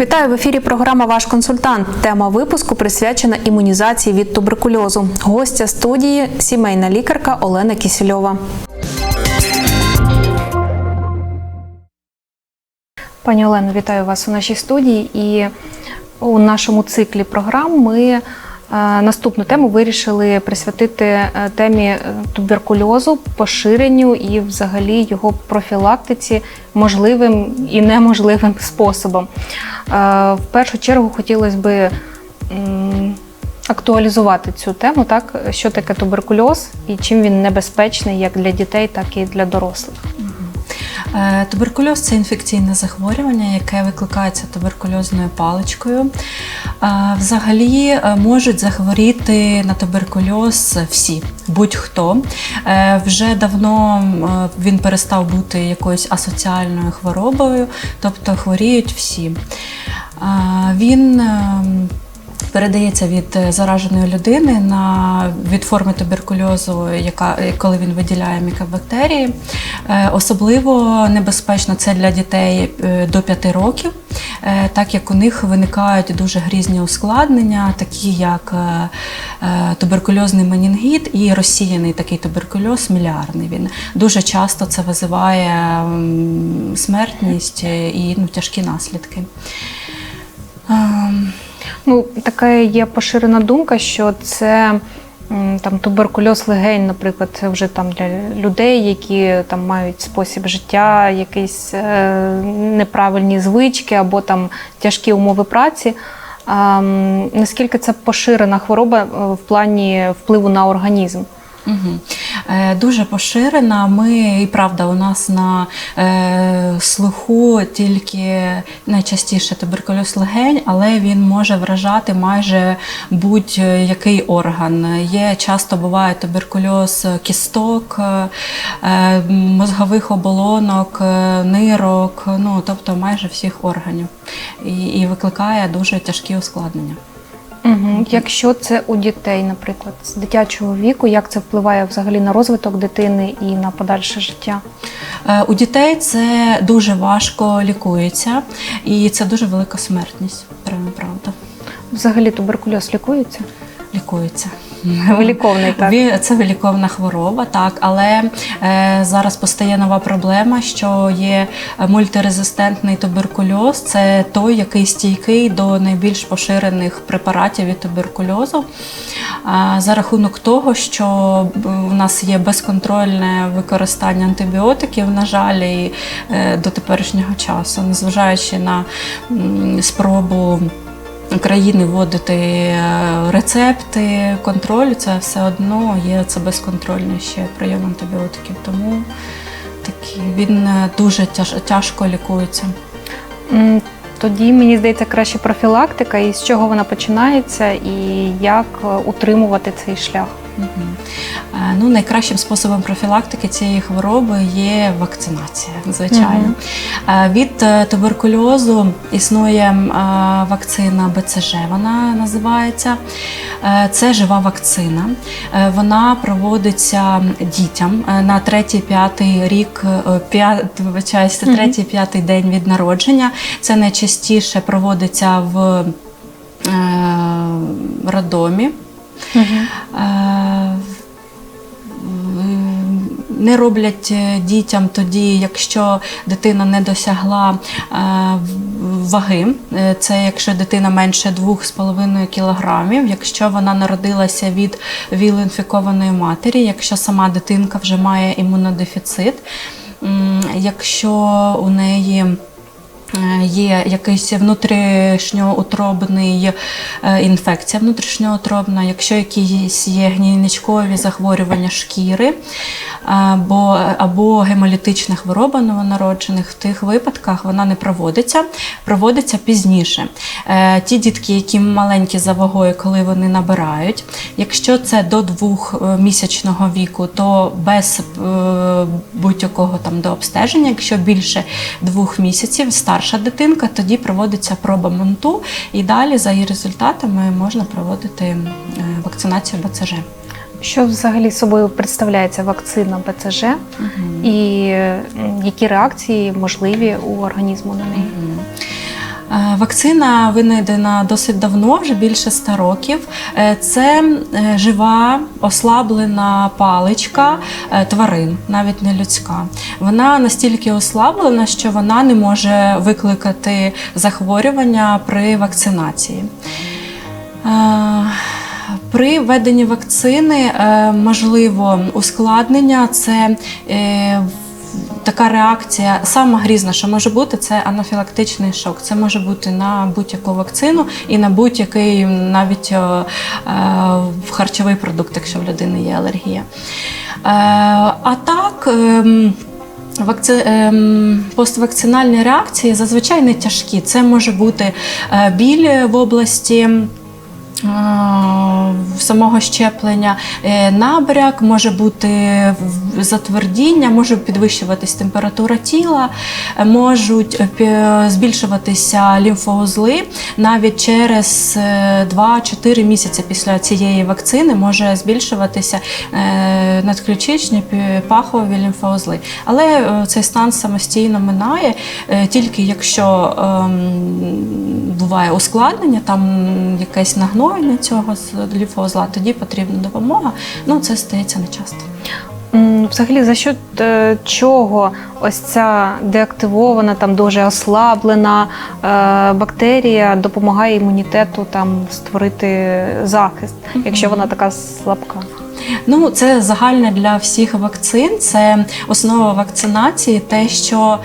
Вітаю в ефірі. Програма Ваш консультант. Тема випуску присвячена імунізації від туберкульозу. Гостя студії сімейна лікарка Олена Кісільова. Пані Олено, вітаю вас у нашій студії. І у нашому циклі програм ми наступну тему вирішили присвятити е, темі е, туберкульозу, поширенню і взагалі його профілактиці можливим і неможливим способом. Е, В першу чергу хотілося би актуалізувати цю тему, так що таке туберкульоз і чим він небезпечний як для дітей, так і для дорослих. Е, Туберкульоз це інфекційне захворювання, яке викликається туберкульозною паличкою. Е, Взагалі е, можуть захворіти на туберкульоз всі, будь-хто. Вже давно він перестав бути якоюсь асоціальною хворобою, тобто хворіють всі. Він ем, передається від е, зараженої людини на від форми туберкульозу, яка коли він виділяє мікобактерії. Е, Особливо небезпечно це для дітей е, до 5 років, е, так як у них виникають дуже грізні ускладнення, такі як е, е, туберкульозний менінгіт і розсіяний такий туберкульоз мілярний. Він дуже часто це визиває смертність е, і ну, тяжкі наслідки. Ну, така є поширена думка, що це там туберкульоз легень, наприклад, це вже там для людей, які там мають спосіб життя, якісь е, неправильні звички або там тяжкі умови праці. Е, наскільки це поширена хвороба е, в плані впливу на організм? Угу. Е, дуже поширена. Ми і правда, у нас на е, слуху тільки найчастіше туберкульоз легень, але він може вражати майже будь-який орган. Є часто буває туберкульоз кісток, е, мозгових оболонок, е, нирок, ну тобто майже всіх органів, і, і викликає дуже тяжкі ускладнення. Угу. Якщо це у дітей, наприклад, з дитячого віку, як це впливає взагалі на розвиток дитини і на подальше життя? Е, У дітей це дуже важко лікується, і це дуже велика смертність. Прямо правда. Взагалі туберкульоз лікується? Лікується. Виліковний, так. Це виліковна хвороба, так, але е, зараз постає нова проблема, що є мультирезистентний туберкульоз. Це той, який стійкий до найбільш поширених препаратів від туберкульозу. А, за рахунок того, що у нас є безконтрольне використання антибіотиків, на жаль, і е, до теперішнього часу, незважаючи на м, спробу країни вводити е, рецепти, контроль, це все одно є це безконтрольний ще прийом антибіотиків. Тому такі, він е, дуже тяж, тяжко лікується. Тоді мені здається краще профілактика, і з чого вона починається, і як е, утримувати цей шлях. Е, Ну, найкращим способом профілактики цієї хвороби є вакцинація, звичайно. Е, Від е, туберкульозу існує вакцина БЦЖ, вона називається. Це жива вакцина. Вона проводиться дітям на третій-п'ятий рік, е, п'я- вибачаюсь, Мгм. третій-п'ятий день від народження. Це найчастіше проводиться в роддомі. Е, Не роблять е, дітям тоді, якщо дитина не досягла е, ваги. Це якщо дитина менше 2,5 кілограмів, якщо вона народилася від віл-інфікованої матері, якщо сама дитинка вже має імунодефіцит, якщо у неї Є якийсь внутрішньоутробний е, інфекція внутрішньоутробна, якщо якісь є гнійничкові захворювання шкіри або, або гемолітична хвороба новонароджених, в тих випадках вона не проводиться, проводиться пізніше. Е, Ті дітки, які маленькі за вагою, коли вони набирають, якщо це до двохмісячного віку, то без е, будь-якого там до обстеження, якщо більше двох місяців, старша дитинка, тоді проводиться проба монту, і далі за її результатами можна проводити е, вакцинацію БЦЖ. Що взагалі собою представляється вакцина БЦЖ і які реакції можливі у організму на неї? Мгм. Е, Вакцина винайдена досить давно, вже більше 100 років. Е, Це е, жива ослаблена паличка тварин, навіть не людська. Вона настільки ослаблена, що вона не може викликати захворювання при вакцинації. При введенні вакцини можливо ускладнення це така реакція, сама грізна, що може бути, це анафілактичний шок. Це може бути на будь-яку вакцину і на будь-який навіть е, е, харчовий продукт, якщо в людини є алергія. Е, А так. ем, Вакци... ем, Поствакцинальні реакції зазвичай не тяжкі. Це може бути е, біль в області. Самого щеплення. Е, набряк, може бути затвердіння, може підвищуватись температура тіла, е, можуть е, збільшуватися лімфоузли. Навіть через е, 2-4 місяці після цієї вакцини може збільшуватися надключичні пахові лімфоузли. Але цей стан самостійно минає. Тільки якщо ем, буває ускладнення, там якесь нагноєння цього з лімфоузла, тоді потрібна допомога. Ну це стається нечасто. М, Взагалі, за що е, чого ось ця деактивована, там дуже ослаблена е, бактерія допомагає імунітету там створити захист, якщо вона така слабка? Ну, це загальне для всіх вакцин. Це основа вакцинації, те, що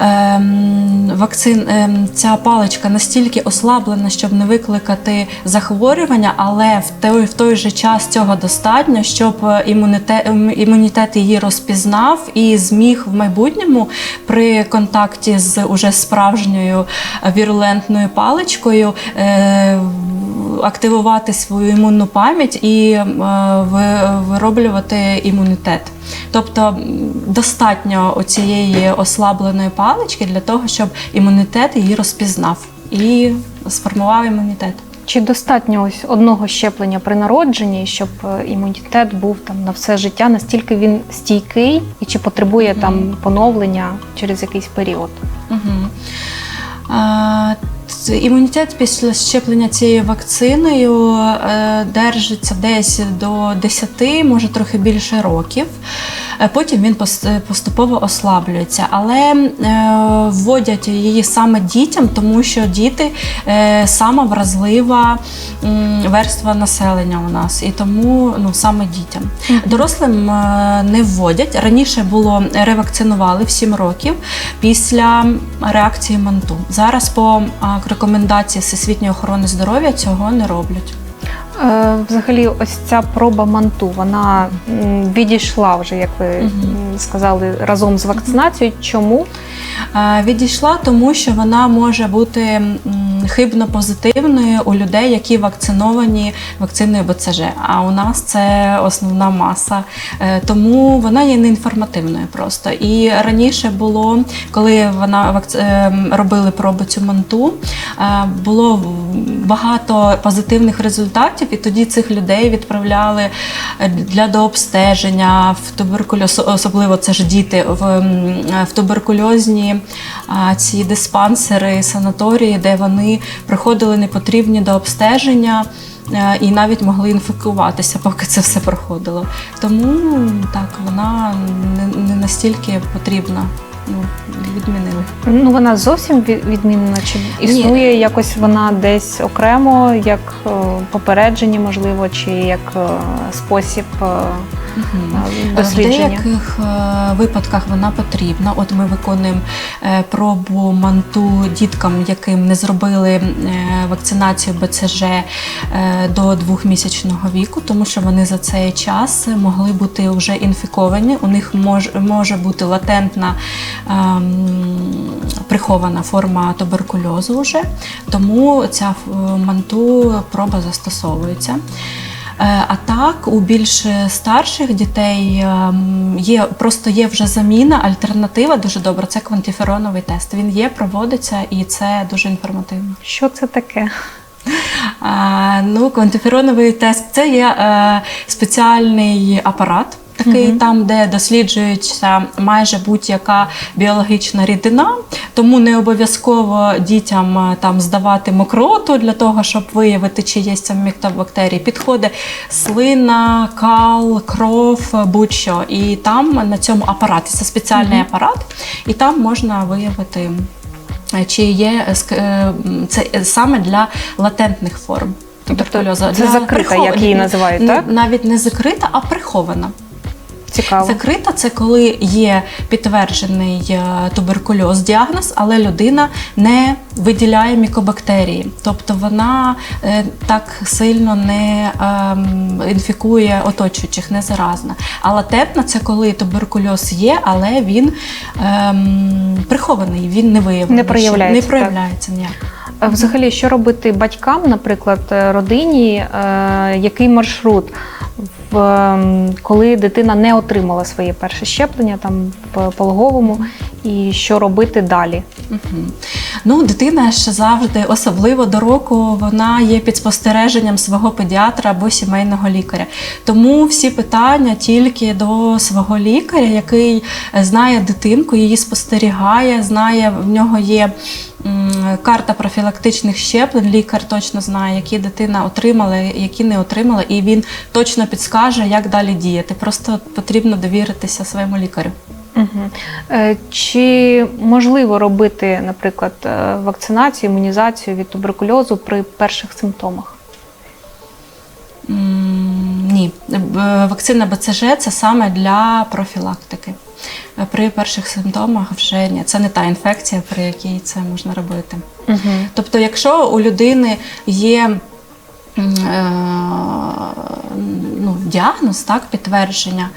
ем, вакцин, ем, ця паличка настільки ослаблена, щоб не викликати захворювання, але в той, в той же час цього достатньо, щоб імунітет, імунітет її розпізнав і зміг в майбутньому при контакті з уже справжньою вірулентною паличкою. Активувати свою імунну пам'ять і е, вироблювати імунітет. Тобто достатньо цієї ослабленої палички для того, щоб імунітет її розпізнав і сформував імунітет. Чи достатньо ось одного щеплення при народженні, щоб е, імунітет був там на все життя, настільки він стійкий, і чи потребує там поновлення через якийсь період? Угу. А, ц- імунітет після щеплення цією вакциною е, держиться десь до 10, може трохи більше років. Е, Потім він пос- поступово ослаблюється, але е, вводять її саме дітям, тому що діти е, сама вразлива верства населення у нас, і тому ну, саме дітям. Дорослим е, не вводять. Раніше було ревакцинували в 7 років після реакції манту. Зараз по рекомендації Всесвітньої охорони здоров'я цього не роблять. Е, Взагалі, ось ця проба манту, вона відійшла вже, як ви сказали, разом з вакцинацією. Чому? Відійшла, тому що вона може бути хибно позитивною у людей, які вакциновані вакциною БЦЖ. А у нас це основна маса, Е, тому вона є неінформативною просто. І раніше було, коли вона вакц- е, робили пробу цю манту, е, було багато позитивних результатів, і тоді цих людей відправляли е, для дообстеження в туберкульоз, особливо це ж діти в, в туберкульозні ці диспансери, санаторії, де вони проходили непотрібні дообстеження. е, І навіть могли інфікуватися, поки це все проходило. Тому так вона не, настільки потрібна. Ну, відмінили. Ну вона зовсім ві- відмінена, чи існує якось вона десь окремо, як е, попередження, можливо, чи як е, спосіб В деяких е, випадках вона потрібна. От ми виконуємо е, пробу манту діткам, яким не зробили е, вакцинацію БЦЖ до двохмісячного віку, тому що вони за цей час могли бути вже інфіковані. У них мож, може бути латентна ем, прихована форма туберкульозу вже, тому ця манту проба застосовується. Е, А так, у більш старших дітей ем, є просто є вже заміна, альтернатива дуже добра. Це квантифероновий тест. Він є, проводиться, і це дуже інформативно. Що це таке? А, ну, квантифероновий тест це є е, спеціальний апарат. Такий Мгм. там, де досліджується майже будь-яка біологічна рідина, тому не обов'язково дітям е, там здавати мокроту для того, щоб виявити, чи є там міктобактерії. Підходить слина, кал, кров, будь-що. І там на цьому апараті це спеціальний Мгм. апарат, і там можна виявити. е, Чи є е, це саме для латентних форм туберкульозу? це Для закрита, як її називають, так? Навіть не закрита, а прихована. Цікаво. Закрита це коли є підтверджений е, туберкульоз діагноз, але людина не виділяє мікобактерії. Тобто вона е, так сильно не ем, інфікує оточуючих, не заразна. А латентна це коли туберкульоз є, але він ем, прихований, він не виявлений. Не проявляється, Не проявляється ніяк. Взагалі, що робити батькам, наприклад, родині, е, який маршрут, коли дитина не отримала своє перше щеплення там в пологовому, і що робити далі? Мгм. Ну, дитина ще завжди, особливо до року, вона є під спостереженням свого педіатра або сімейного лікаря. Тому всі питання тільки до свого лікаря, який е, знає дитинку, її спостерігає, знає, в нього є. Карта профілактичних щеплень, лікар точно знає, які дитина отримала, які не отримала, і він точно підскаже, як далі діяти. Просто потрібно довіритися своєму лікарю. Угу. Чи можливо робити, наприклад, е, вакцинацію, імунізацію від туберкульозу при перших симптомах? Ні, вакцина БЦЖ це саме для профілактики. Е, При перших симптомах вже ні. Це не та інфекція, при якій це можна робити. Угу. Тобто, якщо у людини є е, ну, діагноз, так, підтвердження,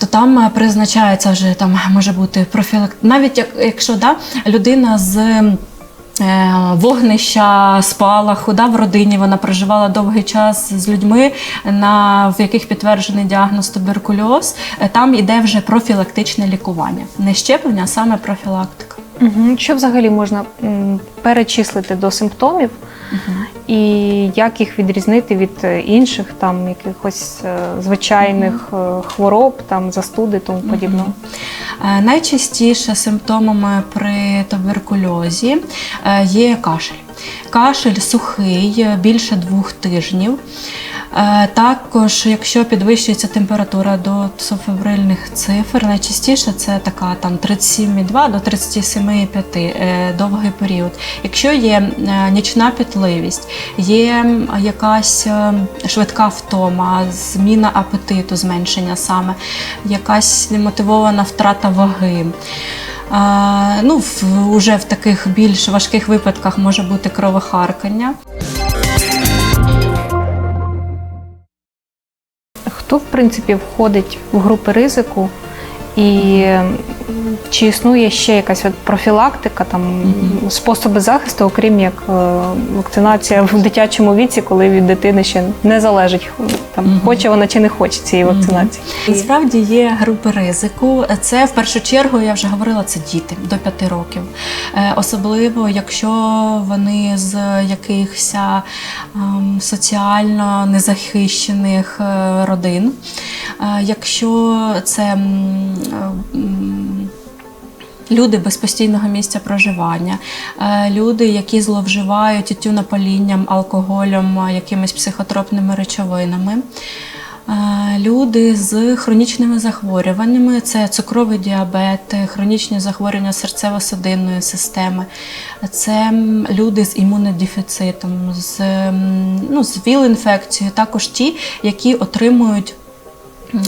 то там е, призначається вже там може бути профілак... Навіть як, якщо да, людина з е, вогнища, спалаху, да, в родині вона проживала довгий час з людьми, на, в яких підтверджений діагноз туберкульоз, е, там іде вже профілактичне лікування. Не щеплення, а саме профілактика. Угу. Що взагалі можна перечислити до симптомів, і як їх відрізнити від е, інших там якихось е, звичайних е, хвороб, там застуди тому подібного? Найчастіше симптомами при туберкульозі є кашель. Кашель сухий більше двох тижнів. Е, Також, якщо підвищується температура до суфебрильних цифр, найчастіше це така там 37,2 до 37,5 е, довгий період. Якщо є е, нічна пітливість, є якась швидка втома, зміна апетиту, зменшення саме, якась немотивована втрата ваги. Ну, уже в таких більш важких випадках може бути кровохаркання. Хто в принципі входить в групи ризику? І чи існує ще якась от профілактика, там способи захисту, окрім як е, вакцинація в дитячому віці, коли від дитини ще не залежить, там Мгм. хоче вона чи не хоче цієї вакцинації? Насправді є групи ризику. Це в першу чергу, я вже говорила, це діти до 5 років. Е, Особливо, якщо вони з якихось ем, соціально незахищених е, родин. Е, Якщо це е, Люди без постійного місця проживання, е, люди, які зловживають тютюнопалінням, алкоголем, е, якимись психотропними речовинами. Е, Люди з хронічними захворюваннями, це цукровий діабет, хронічні захворювання серцево-судинної системи, це люди з імунодефіцитом, з, ну, з ВІЛ-інфекцією, також ті, які отримують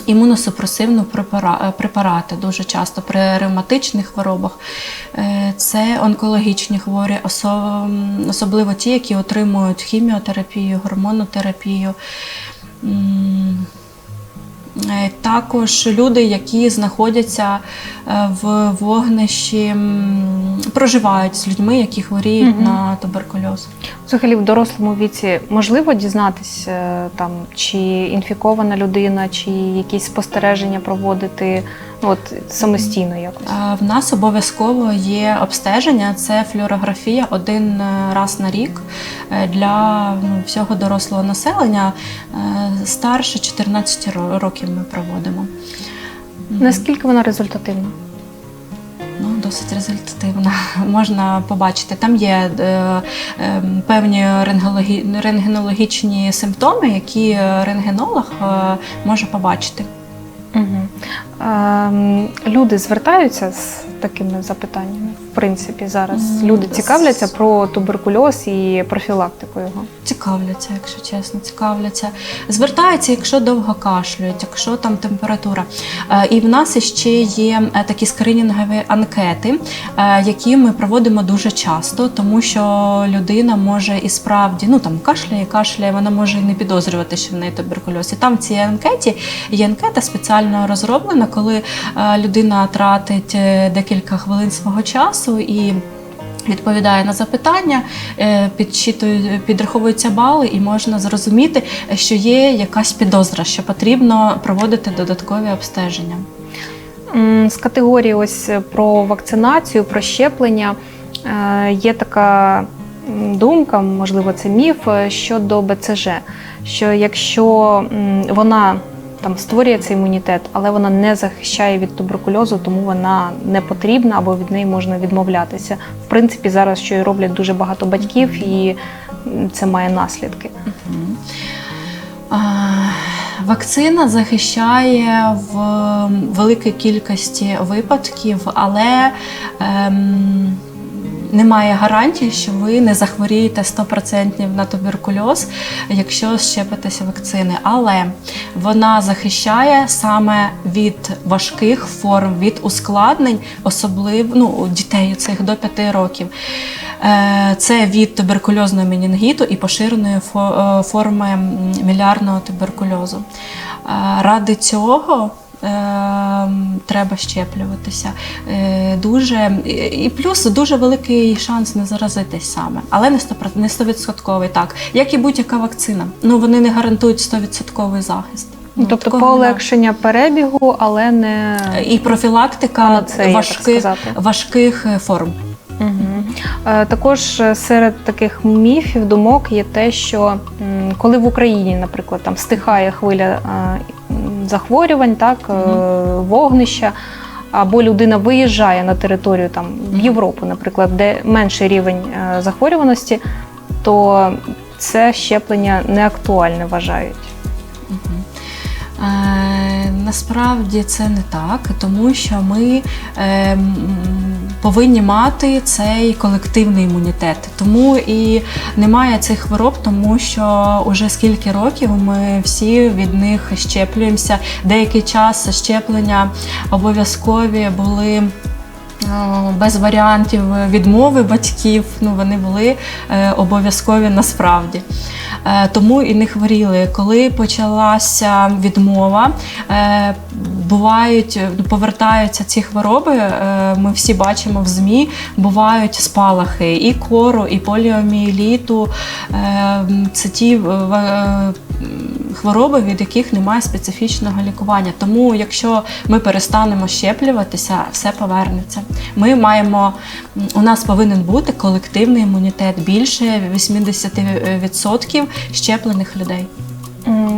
імуносупресивну е, препарати дуже часто при ревматичних хворобах. Е, Це онкологічні хворі, особливо ті, які отримують хіміотерапію, гормонотерапію. Е, Також люди, які знаходяться е, в вогнищі, проживають з людьми, які хворіють угу. на туберкульоз. Взагалі в дорослому віці можливо дізнатися е, там, чи інфікована людина, чи якісь спостереження проводити От самостійно якось. В нас обов'язково є обстеження, це флюорографія один е, раз на рік е, для ну, всього дорослого населення. Е, Старше 14 років ми проводимо. Наскільки вона результативна? Ну, досить результативно. Можна побачити. Там є е, е, певні рентгенологі- рентгенологічні симптоми, які рентгенолог е, може побачити. Угу. Е, люди звертаються з такими запитаннями. В принципі, зараз М, люди цікавляться про туберкульоз і профілактику його. Цікавляться, якщо чесно, цікавляться. Звертаються, якщо довго кашлюють, якщо там температура. Е, І в нас ще є е, такі скринінгові анкети, е, які ми проводимо дуже часто, тому що людина може і справді ну там кашляє, кашляє, вона може і не підозрювати, що в неї туберкульоз. І там в цій анкеті є анкета спеціально розроблена, коли людина тратить декілька хвилин свого часу і. Відповідає на запитання, е, підраховуються бали, і можна зрозуміти, що є якась підозра, що потрібно проводити додаткові обстеження. З категорії ось про вакцинацію, про щеплення е, є така думка, можливо, це міф е, щодо БЦЖ, що якщо вона там створює цей імунітет, але вона не захищає від туберкульозу, тому вона не потрібна або від неї можна відмовлятися. В принципі, зараз що і роблять дуже багато батьків, і це має наслідки. А, Вакцина захищає в великій кількості випадків, але ем, немає гарантії, що ви не захворієте 100% на туберкульоз, якщо щепитеся вакцини. Але вона захищає саме від важких форм, від ускладнень, особливо ну, дітей цих до 5 років. Е, Це від туберкульозного менінгіту і поширеної е, форми мілярного туберкульозу. Е, Ради цього треба щеплюватися. Е, Дуже і- плюс дуже великий шанс не заразитись саме, але не 100%, не 100% так, як і будь-яка вакцина. Ну вони не гарантують 100% захист. Ну, тобто такого немає. полегшення перебігу, але не і профілактика так важких, важких е, форм. Угу. Також серед таких міфів, думок є те, що коли в Україні, наприклад, там стихає хвиля захворювань, так, е, вогнища, або людина виїжджає на територію там, в Європу, наприклад, де менший рівень е, захворюваності, то це щеплення не актуальне вважають. Е, насправді це не так, тому що ми е, повинні мати цей колективний імунітет. Тому і немає цих хвороб, тому що уже скільки років ми всі від них щеплюємося. Деякий час щеплення обов'язкові були. е, Без варіантів відмови батьків, ну вони були е, обов'язкові насправді. Е, тому і не хворіли. Коли почалася відмова, е, бувають, ну, повертаються ці хвороби. е, Ми всі бачимо в ЗМІ, бувають спалахи і кору, і поліомієліту. Е, Це ті хвороби, від яких немає специфічного лікування. Тому, якщо ми перестанемо щеплюватися, все повернеться. Ми маємо у нас повинен бути колективний імунітет більше 80% щеплених людей.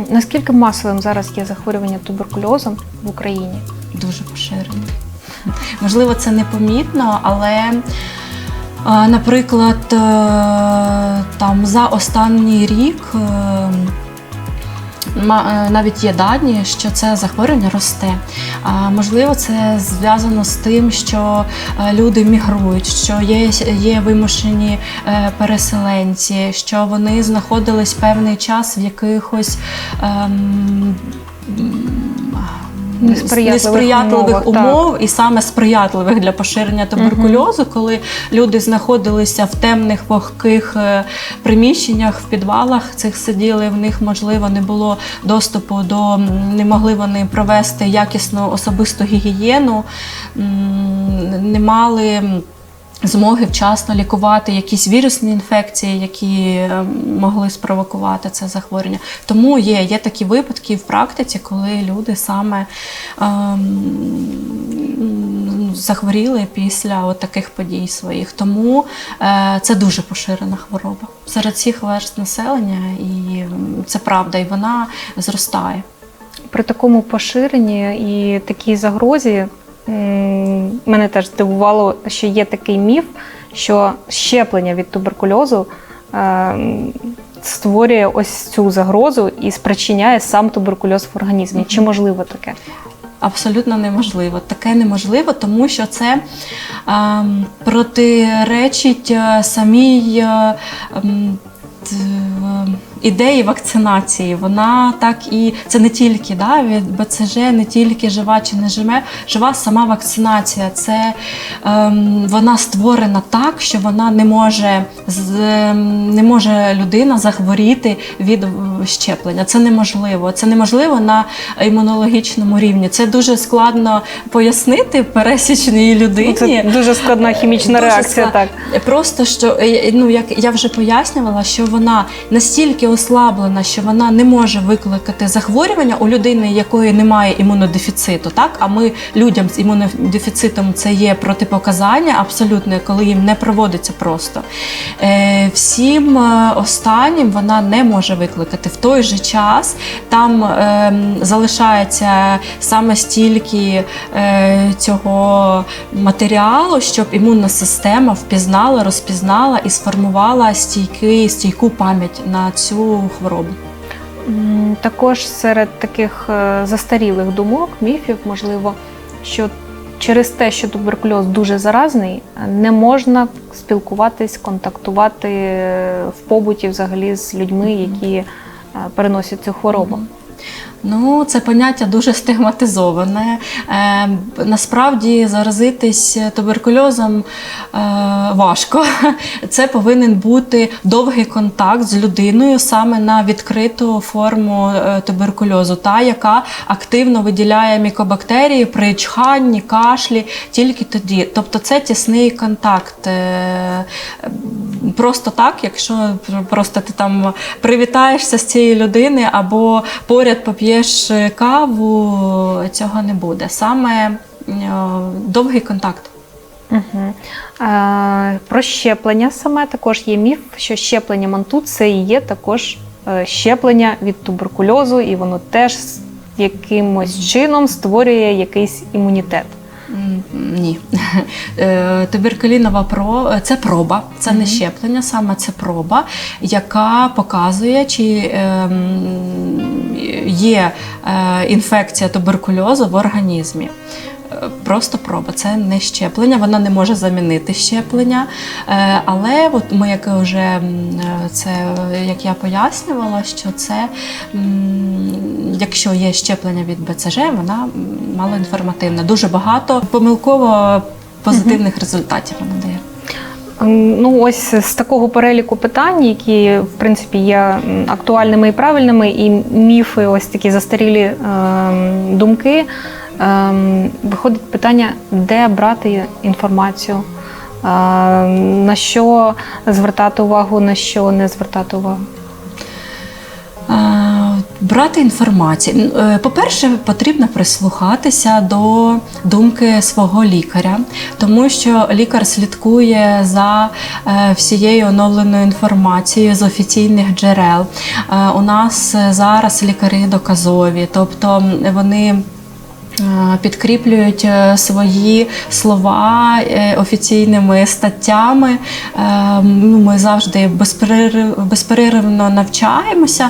Наскільки масовим зараз є захворювання туберкульозом в Україні? Дуже поширено. Можливо, це непомітно, але, е, наприклад, е, там за останній рік. Е, Навіть є дані, що це захворювання росте. Можливо, це зв'язано з тим, що е, люди мігрують, що є, є вимушені е, переселенці, що вони знаходились певний час в якихось ем, Несприятливих несприятливих умов, умов, і саме сприятливих для поширення туберкульозу, коли люди знаходилися в темних вогких е, приміщеннях, в підвалах цих сиділи. В них можливо не було доступу до не могли вони провести якісну особисту гігієну, не мали. Змоги вчасно лікувати якісь вірусні інфекції, які е, могли спровокувати це захворювання. Тому є, є такі випадки в практиці, коли люди саме ем, захворіли після от таких подій своїх. Тому е, це дуже поширена хвороба серед всіх верст населення, і це правда, і вона зростає. При такому поширенні і такій загрозі мене теж здивувало, що є такий міф, що щеплення від туберкульозу е, створює ось цю загрозу і спричиняє сам туберкульоз в організмі. Чи можливо таке? Абсолютно неможливо. Таке неможливо, тому що це ем, протиречить е, самій е, ем, т- е, ідеї вакцинації. Вона так і це не тільки да, від БЦЖ, не тільки жива чи не жива, жива сама вакцинація. Це ем, вона створена так, що вона не може з- ем, не може людина захворіти від е, щеплення. Це неможливо. Це неможливо на імунологічному рівні. Це дуже складно пояснити пересічній людині. Ну, Це дуже складна хімічна Дуже реакція. склад- Так. Просто що е, ну як я вже пояснювала, що вона настільки ослаблена, що вона не може викликати захворювання у людини, якої немає імунодефіциту. Так, а ми людям з імунодефіцитом це є протипоказання, абсолютно, коли їм не проводиться просто. Е, всім е, останнім вона не може викликати. В той же час там е, залишається саме стільки е, цього матеріалу, щоб імунна система впізнала, розпізнала і сформувала стійкий, стійку пам'ять на цю хворобу. Також серед таких е, застарілих думок, міфів, можливо, що через те, що туберкульоз дуже заразний, не можна спілкуватись, контактувати е, в побуті взагалі з людьми, які е, переносять цю хворобу. Ну, це поняття дуже стигматизоване. Е, насправді заразитись туберкульозом е, важко. Це повинен бути довгий контакт з людиною саме на відкриту форму е, туберкульозу, та яка активно виділяє мікобактерії при чханні, кашлі, тільки тоді. Тобто це тісний контакт. Е, Просто так, якщо просто ти там привітаєшся з цією людиною або поряд поп'єш каву, цього не буде. Саме е, довгий контакт. Угу. Е, про щеплення саме також є міф, що щеплення манту це і є також е, щеплення від туберкульозу, і воно теж якимось чином створює якийсь імунітет. Ні. Е, Туберкулінова про це проба, це не щеплення, саме це проба, яка показує, чи ем, є е, інфекція туберкульозу в організмі. Е, Просто проба, це не щеплення, вона не може замінити щеплення. Е, Але от ми, як вже це як я пояснювала, що це якщо є щеплення від БЦЖ, вона малоінформативна. Дуже багато помилково позитивних результатів вона дає. Ну, ось з такого переліку питань, які в принципі є актуальними і правильними, і міфи, ось такі застарілі ем, думки. Ем, виходить питання, де брати інформацію, ем, на що звертати увагу, на що не звертати увагу. Брати інформацію. Е, По-перше, потрібно прислухатися до думки свого лікаря, тому що лікар слідкує за е, всією оновленою інформацією з офіційних джерел. Е, У нас зараз лікарі доказові, тобто вони. Е, Підкріплюють е, свої слова е, офіційними статтями. Ну, Ми завжди безперервно навчаємося,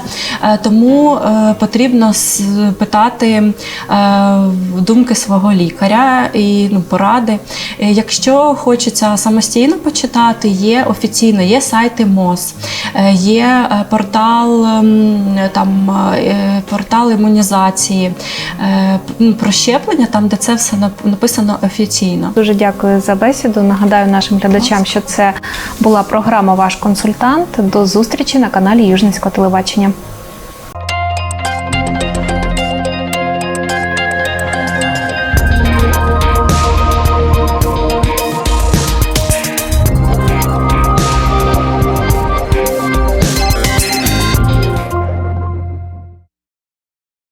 тому потрібно питати думки свого лікаря і ну, поради. Якщо хочеться самостійно почитати, є офіційно, є сайти МОЗ, є портал, там, портал імунізації, е, про щеплення, там, де це все нап- написано офіційно. Дуже дякую за бесіду. Нагадаю нашим глядачам, що це була програма Ваш консультант. До зустрічі на каналі Южницького телебачення.